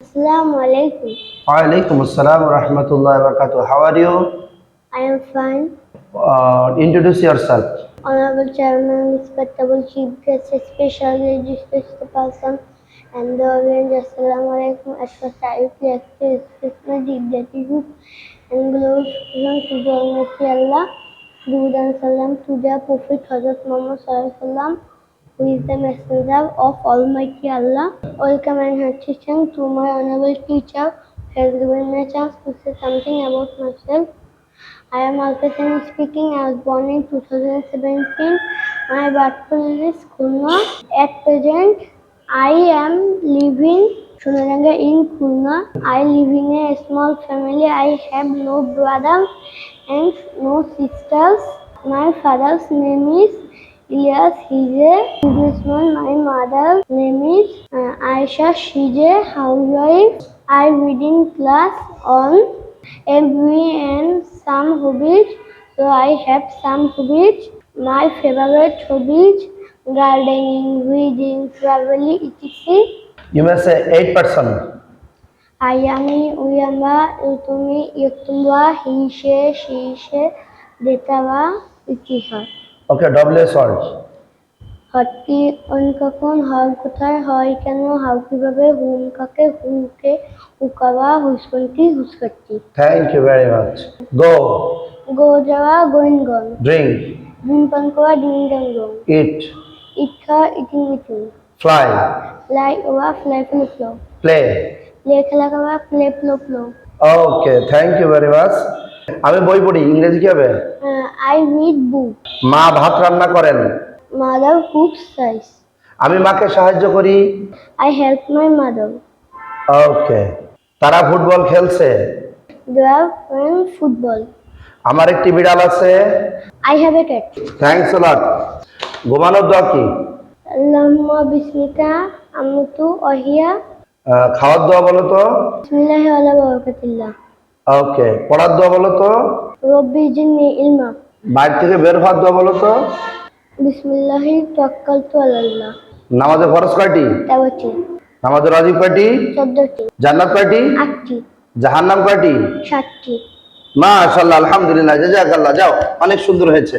Assalamu alaikum. Walaikum assalam wa rahmatullahi wa barakatuh. How are you? I am fine. Uh, introduce yourself. Honorable Chairman, respectable Chief Guest, especially distinguished person, and the audience. Assalamu alaikum. Like to express my deep gratitude and glorification to the Almighty Allah, Duud and Salam to their Prophet Hazrat Muhammad Sallallahu Alaihi Wasallam, is the messenger of Almighty Allah. Welcome and thanks to my honorable teacher has given me a chance to say something about myself. I am Alpathan speaking. I was born in 2017. My birthplace is Khulna. At present, I am living Sonaranga in Khulna. I live in a small family. I have no brother and no sisters. My father's name is Ilyas. He's a businessman. My mother's name is uh, Aisha. She's a housewife. I read in class on every and some hobbies. So I have some hobbies. My favorite hobbies gardening, reading, traveling, etc. You may say eight person. Ayami, Uyama, Utumi, Yutumba, Hishe, Shishe, Detava, ইতিহাস Okay, double S word. Hotkey অন্য কখন কোথায় হয় কেন? How কীভাবে হুম কাকে হুকে হুকাবা হুসকন্তি হুসকাচ্ছি Thank you very much. Go, গো যাওয়া গোয়েনগন drink, ডিম পান করা ডিম ডাং ডং eat, ইটখা ইটিং ইটিং fly, লাই ওয়া fly flow flow play. Play খেলা করা play flow flow okay thank you very much আমি বই পড়ি ইংরেজি কি হবে? আই রিড বুক মা ভাত রান্না করেন। মাদার কুক সাইজ আমি মাকে সাহায্য করি। I help my mother okay তারা ফুটবল খেলছে। দে আর প্লেইং ফুটবল আমার একটি বিড়াল আছে। I have a cat thanks lot ঘুমানোর দোয়া কি? আল্লাহুম্মা বিসমিকা আমুতু আহ, খাওয়ার দোয়া বলো তো। বিসমিল্লাহি ওয়ালা বারাকাতিল্লাহ ওকে পড়ার দোয়া বলো তো। রব্বি জিন্নি ইলমা বাইরে থেকে বের হওয়ার দোয়া বলো তো। বিসমিল্লাহি তাওয়াক্কালতু আলাল্লাহ। নামাজে ফরজ কয়টি? তেরোটি। নামাজে ওয়াজিব কয়টি? চোদ্দটি। জান্নাত কয়টি? 8টি জাহান্নাম কয়টি? 7টি মাশাআল্লাহ আলহামদুলিল্লাহ জাযাকাল্লাহ যাও অনেক সুন্দর হয়েছে।